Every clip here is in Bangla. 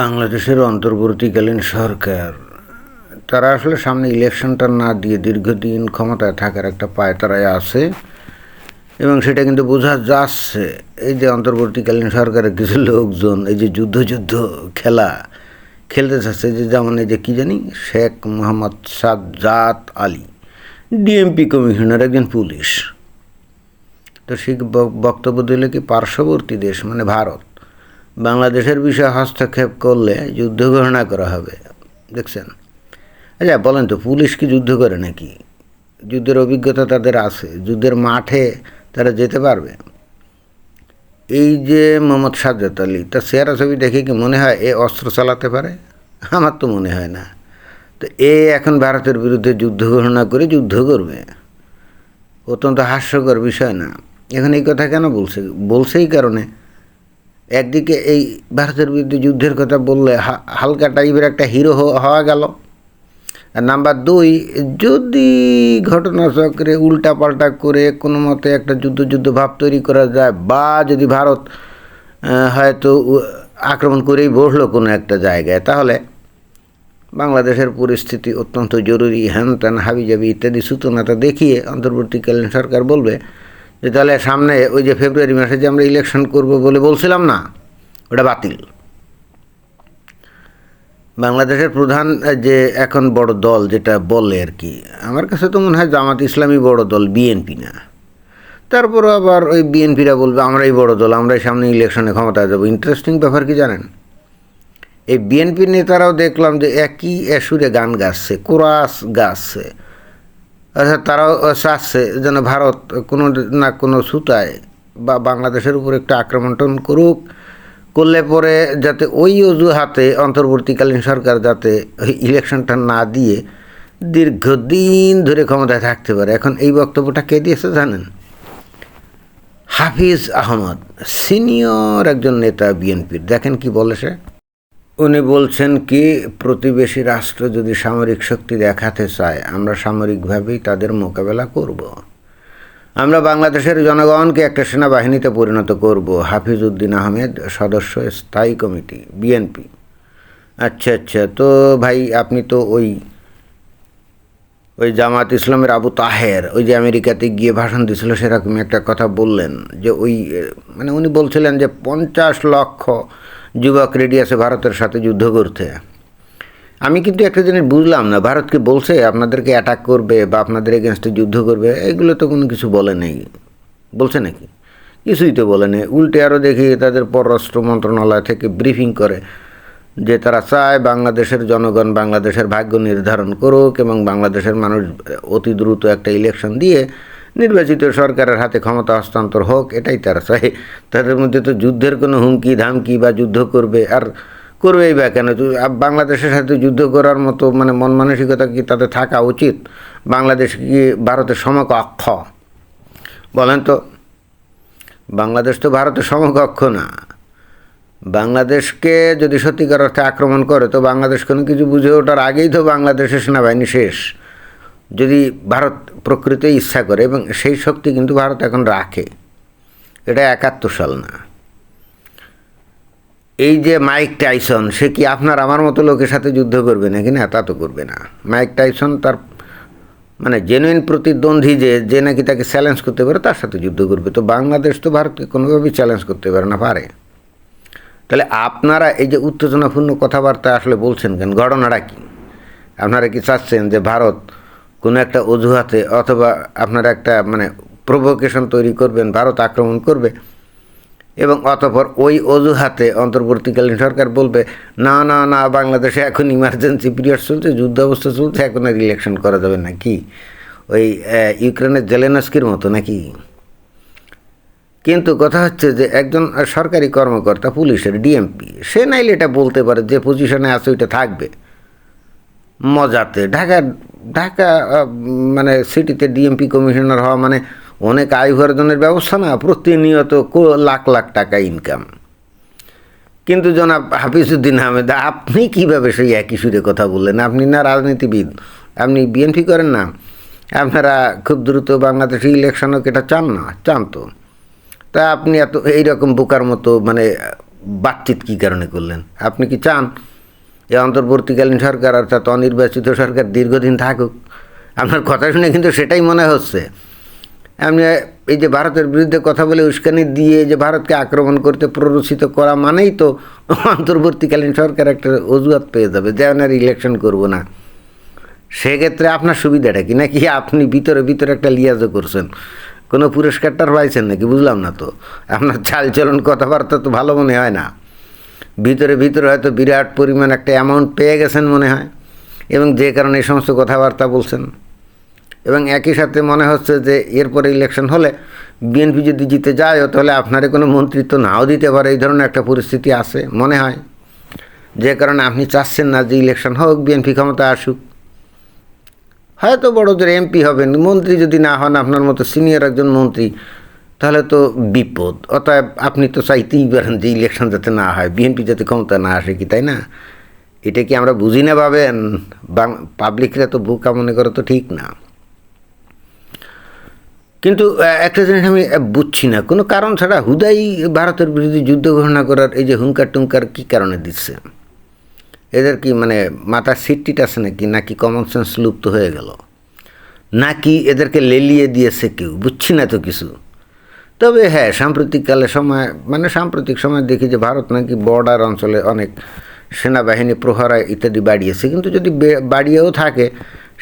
বাংলাদেশের অন্তর্বর্তীকালীন সরকার। তারা আসলে সামনে ইলেকশনটা না দিয়ে দীর্ঘদিন ক্ষমতায় থাকার একটা পায়তারায় আছে এবং সেটা কিন্তু বোঝা যাচ্ছে। এই যে অন্তর্বর্তীকালীন সরকারের কিছু লোকজন, এই যে যুদ্ধ যুদ্ধ খেলা খেলতে চাচ্ছে যে যেমন এই যে কী জানি, শেখ মোহাম্মদ সাজ্জাদ আলী, ডিএমপি কমিশনার, একজন পুলিশ। তো সে বক্তব্য দিলে কি পার্শ্ববর্তী দেশ মানে ভারত বাংলাদেশের বিষয়ে হস্তক্ষেপ করলে যুদ্ধ ঘোষণা করা হবে। দেখছেন? আচ্ছা বলেন তো, পুলিশ কি যুদ্ধ করে নাকি? যুদ্ধের অভিজ্ঞতা তাদের আছে, যুদ্ধের মাঠে তারা যেতে পারবে? এই যে মোহাম্মদ সাজ্জাদ আলী, তার চেহারা ছবি দেখে কি মনে হয় এ অস্ত্র চালাতে পারে? আমার তো মনে হয় না। তো এ এখন ভারতের বিরুদ্ধে যুদ্ধ ঘোষণা করে যুদ্ধ করবে। অত্যন্ত হাস্যকর বিষয় না। এখন এই কথা কেন বলছে? বলছে এই কারণে একদিকে এই ভারতের বিরুদ্ধে যুদ্ধের কথা বললে হালকা টাইপের একটা হিরো হওয়া গেল। আর নাম্বার দুই, যদি ঘটনাচক্রে উল্টা পাল্টা করে কোনো মতে একটা যুদ্ধ যুদ্ধ ভাব তৈরি করা যায় বা যদি ভারত হয়তো আক্রমণ করেই বসল কোনো একটা জায়গায়, তাহলে বাংলাদেশের পরিস্থিতি অত্যন্ত জরুরি। হ্যান ত্যান হাবিজাবি ইত্যাদি সূচনাটা দেখিয়ে অন্তর্বর্তীকালীন সরকার বলবে যে তাহলে সামনে ওই যে ফেব্রুয়ারি মাসে যে আমরা ইলেকশন করব বলে বলছিলাম না, ওটা বাতিল। বাংলাদেশের প্রধান যে এখন বড় দল যেটা বলে আর কি, আমার কাছে তো মনে হয় জামাত ইসলামী বড় দল, বিএনপি না। তারপর আবার ওই বিএনপিরা বলবে, আমরাই বড় দল, আমরাই সামনে ইলেকশনে ক্ষমতায় যাব। ইন্টারেস্টিং ব্যাপার কি জানেন? এই বিএনপি নেতারাও দেখলাম যে একই সুরে গান গাচ্ছে, কোরাস গাচ্ছে। তারাও চাচ্ছে যেন ভারত কোনো না কোনো সুতায় বা বাংলাদেশের উপর একটু আক্রমণ করুক, করলে পরে যাতে ওই অজুহাতে অন্তর্বর্তীকালীন সরকার যাতে ইলেকশনটা না দিয়ে দীর্ঘদিন ধরে ক্ষমতায় থাকতে পারে। এখন এই বক্তব্যটা কে দিয়েছে জানেন? হাফিজ আহমদ, সিনিয়র একজন নেতা বিএনপির। দেখেন কি বলে সে উনি বলছেন কি, প্রতিবেশী রাষ্ট্র যদি সামরিক শক্তি দেখাতে চায়, আমরা সামরিকভাবেই তাদের মোকাবেলা করব। আমরা বাংলাদেশের জনগণকে একটা সেনাবাহিনীতে পরিণত করব। হাফিজ উদ্দিন আহমেদ সদস্য স্থায়ী কমিটি, বিএনপি। আচ্ছা আচ্ছা তো ভাই, আপনি তো ওই ওই জামাত ইসলামের আবু তাহের, ওই যে আমেরিকাতে গিয়ে ভাষণ দিছিল সেরকম একটা কথা বললেন। যে ওই মানে উনি বলছিলেন যে পঞ্চাশ লক্ষ যুবক রেডি আছে ভারতের সাথে যুদ্ধ করতে। আমি কিন্তু একটা জিনিস বুঝলাম না, ভারতকে বলছে আপনাদেরকে অ্যাটাক করবে বা আপনাদের এগেনস্টে যুদ্ধ করবে, এগুলো তো কোনো কিছু বলে নেই। বলছে নাকি? কিছুই তো বলে নেই। উল্টে আরও দেখি তাদের পররাষ্ট্র মন্ত্রণালয় থেকে ব্রিফিং করে যে তারা চায় বাংলাদেশের জনগণ বাংলাদেশের ভাগ্য নির্ধারণ করুক এবং বাংলাদেশের মানুষ অতি দ্রুত একটা ইলেকশন দিয়ে নির্বাচিত সরকারের হাতে ক্ষমতা হস্তান্তর হোক, এটাই তারা চায় তাদের মধ্যে তো যুদ্ধের কোনো হুমকি, ধামকি বা যুদ্ধ করবে আর করবেই বা কেন? বাংলাদেশের সাথে যুদ্ধ করার মতো মানে মন মানসিকতা কি তাদের থাকা উচিত? বাংলাদেশ কি ভারতের সমকক্ষ? বলেন তো। বাংলাদেশ তো ভারতের সমকক্ষ না। বাংলাদেশকে যদি সত্যিকার অর্থে আক্রমণ করে, তো বাংলাদেশ কোনো কিছু বুঝে ওঠার আগেই তো বাংলাদেশের সেনাবাহিনী শেষ। যদি ভারত প্রকৃতই ইচ্ছা করে এবং সেই শক্তি কিন্তু ভারত এখন রাখে, এটা একাত্তর সাল না। এই যে মাইক টাইসন, সে কি আপনার আমার মতো লোকের সাথে যুদ্ধ করবে নাকি? না, তা তো করবে না। মাইক টাইসন তার মানে জেনুইন প্রতিদ্বন্দ্বী যে যে নাকি তাকে চ্যালেঞ্জ করতে পারে, তার সাথে যুদ্ধ করবে। তো বাংলাদেশ তো ভারতকে কোনোভাবেই চ্যালেঞ্জ করতে পারে না, পারে। তাহলে আপনারা এই যে উত্তেজনাপূর্ণ কথাবার্তা আসলে বলছেন কেন? ঘটনাটা কি? আপনারা কি চাচ্ছেন যে ভারত কোনো একটা অজুহাতে অথবা আপনারা একটা মানে প্রভোকেশন তৈরি করবেন, ভারত আক্রমণ করবে এবং অতপর ওই অজুহাতে অন্তর্বর্তীকালীন সরকার বলবে, না না না, বাংলাদেশে এখন ইমার্জেন্সি পিরিয়ড চলছে, যুদ্ধ অবস্থা চলছে, এখন আর ইলেকশন করা যাবে না। কি? ওই ইউক্রেনের জেলেনস্কির মতো নাকি? কিন্তু কথা হচ্ছে যে একজন সরকারি কর্মকর্তা, পুলিশের ডিএমপি সে নাইলে এটা বলতে পারে যে পজিশনে আছে, ওইটা থাকবে। মজাতে। ঢাকা ঢাকা মানে সিটিতে ডিএমপি কমিশনার হওয়া মানে অনেক আয় উপার্জনের ব্যবস্থা না, প্রতিনিয়ত লাখ লাখ টাকা ইনকাম কিন্তু জনাব হাফিজউদ্দিন আহমেদ, আপনি কীভাবে সেই একই সুরে কথা বললেন? আপনি না রাজনীতিবিদ, আপনি বিএনপি করেন না? আপনারা খুব দ্রুত বাংলাদেশে ইলেকশনও এটা চান না? চান তো। তা আপনি এত, এইরকম বোকার মতো মানে বাতচিত কী কারণে করলেন? আপনি কি চান? এই অন্তর্বর্তীকালীন সরকার অর্থাৎ অনির্বাচিত সরকার দীর্ঘদিন থাকুক। আপনার কথা শুনে কিন্তু সেটাই মনে হচ্ছে। আপনি এই যে ভারতের বিরুদ্ধে কথা বলে উস্কানি দিয়ে যে ভারতকে আক্রমণ করতে প্ররোচিত করা মানেই তো অন্তর্বর্তীকালীন সরকার একটা অজুহাত পেয়ে যাবে, যে আপনার ইলেকশন করব না। সেক্ষেত্রে আপনার সুবিধাটা কি? নাকি আপনি ভিতরে ভিতরে একটা লিয়াজও করছেন? কোনো পুরস্কারটার পাইছেন নাকি? বুঝলাম না তো। আপনার চালচলন কথাবার্তা তো ভালো মনে হয় না। ভিতরে ভিতরে হয়তো বিরাট পরিমাণ একটা অ্যামাউন্ট পেয়ে গেছেন মনে হয়। এবং যে কারণে এই সমস্ত কথাবার্তা বলছেন। এবং একই সাথে মনে হচ্ছে যে এরপরে ইলেকশন হলে বিএনপি যদি জিতে যায়, তাহলে আপনারে কোনো মন্ত্রিত্ব নাও দিতে পারে। এই ধরনের একটা পরিস্থিতি আছে মনে হয়। যে কারণে আপনি চাচ্ছেন না যে ইলেকশন হোক বিএনপি ক্ষমতা আসুক। হয়তো বড়দের এমপি হবেন। মন্ত্রী যদি না হন, আপনার মতো সিনিয়র একজন মন্ত্রী তাহলে তো বিপদ। অতএব আপনি তো চাইতেই পারেন যে ইলেকশন যাতে না হয় বিএনপি যাতে ক্ষমতা না আসে কি, তাই না? এটা কি আমরা বুঝি না পাবেন পাবলিকরা তো বোকা মনে করে তো ঠিক না। কিন্তু একটা জিনিস আমি বুঝছি না। কোনো কারণ ছাড়া হুদাই ভারতের বিরুদ্ধে যুদ্ধ ঘোষণা করার এই যে হুঙ্কার টুঙ্কার কী কারণে দিচ্ছে? এদের কি মানে মাথার সিটটিট আছে নাকি? নাকি কমন সেন্স লুপ্ত হয়ে গেল? নাকি এদেরকে লেলিয়ে দিয়েছে কেউ? বুঝছি না তো কিছু। তবে হ্যাঁ সাম্প্রতিককালে সময় মানে সাম্প্রতিক সময় দেখি যে ভারত নাকি বর্ডার অঞ্চলে অনেক সেনাবাহিনী, প্রহরা ইত্যাদি বাড়িয়েছে। কিন্তু যদি বাড়িয়েও থাকে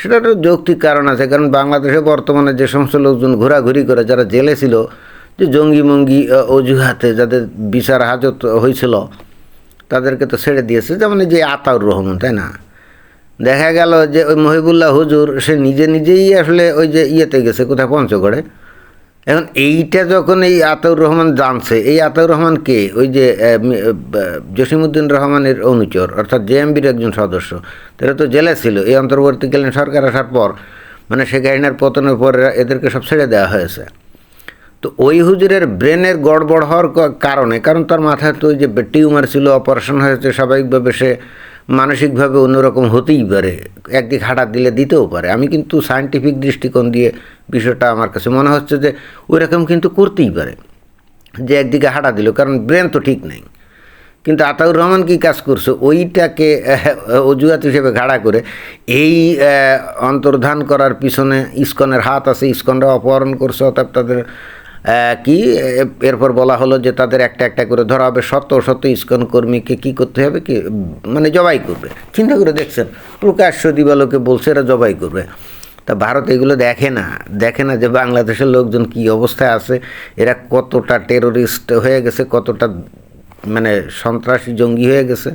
সেটা তো যৌক্তিক কারণ আছে। কারণ বাংলাদেশে বর্তমানে যে সমস্ত লোকজন ঘোরাঘুরি করে, যারা জেলে ছিল, যে জঙ্গি মঙ্গি অজুহাতে যাদের বিচার হাজত হয়েছিল, তাদেরকে তো ছেড়ে দিয়েছে। যেমন যে আতাউর রহমান, তাই না? দেখা গেল যে ওই মহিবুল্লাহ হুজুর, সে নিজে নিজেই আসলে ওই যে ইয়েতে গেছে, কোথায় পঞ্চগড়ে? এখন এইটা যখন এই আতাউর রহমান জানছে, এই আতাউর রহমান কে? ওই যে জসিমউদ্দিন রহমানের অনুচর, অর্থাৎ জেএমবির একজন সদস্য। তারা তো জেলে ছিল, এই অন্তর্বর্তীকালীন সরকার আসার পর মানে শেখ হাসিনার পতনের পর এদেরকে সব ছেড়ে দেওয়া হয়েছে। তো ওই হুজুরের ব্রেনের গড়বড় হওয়ার কারণে, কারণ তার মাথায় তো ওই যে টিউমার ছিল, অপারেশন হয়েছে, স্বাভাবিকভাবে সে মানসিকভাবে অন্যরকম হতেই পারে। একদিক হাঁটা দিলে দিতেও পারে। আমি কিন্তু সায়েন্টিফিক দৃষ্টিকোণ দিয়ে বিষয়টা আমার কাছে মনে হচ্ছে যে ওই রকম কিন্তু করতেই পারে। যে একদিকে হাঁটা দিল, কারণ ব্রেন তো ঠিক নেই। কিন্তু আতাউর রহমান কি কাজ করছে? ওইটাকে অজুহাত হিসেবে ঘাড়া করে এই অন্তর্ধান করার পিছনে ইস্কনের হাত আছে, ইস্কনরা অপহরণ করছে অর্থাৎ তাদের কি এরপর বলা হলো যে তাদের একটা একটা করে ধরা হবে, শত শত ইস্কন কর্মীকে কি করতে হবে, কি মানে জবাই করবে। চিন্তা করে দেখছেন, প্রকাশ্য দিবালোকে বলছে এরা জবাই করবে। তা ভারত এগুলো দেখে না দেখে না যে বাংলাদেশের লোকজন কি অবস্থায় আছে, এরা কতটা টেরোরিস্ট হয়ে গেছে, কতটা মানে সন্ত্রাসী জঙ্গি হয়ে গেছে।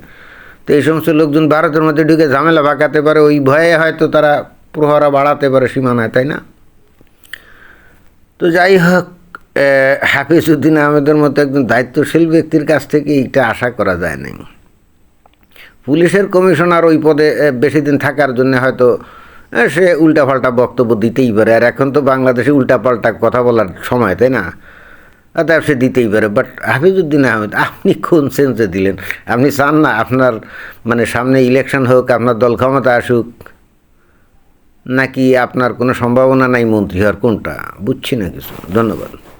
তো এই সমস্ত লোকজন ভারতের মধ্যে ঢুকে ঝামেলা পাকাতে পারে, ওই ভয়ে হয়তো তারা প্রহরা বাড়াতে পারে সীমানায়, তাই না? তো যাই হোক আহ, হাফিজউদ্দিন আহমেদের মতো একজন দায়িত্বশীল ব্যক্তির কাছ থেকে এইটা আশা করা যায় না পুলিশের কমিশনার ওই পদে বেশি দিন থাকার জন্য হয়তো সে উল্টাপাল্টা বক্তব্য দিতেই পারে। আর এখন তো বাংলাদেশে উল্টাপাল্টা কথা বলার সময় তাই না? অতএব সে দিতেই পারে। বাট হাফিজউদ্দিন আহমেদ আপনি কোন সেন্সে দিলেন? আপনি চান না আপনার মানে সামনে ইলেকশন হোক আপনার দল ক্ষমতা আসুক নাকি আপনার কোনো সম্ভাবনা নাই মন্ত্রী হওয়ার কোনটা? বুঝছি না কিছু। ধন্যবাদ।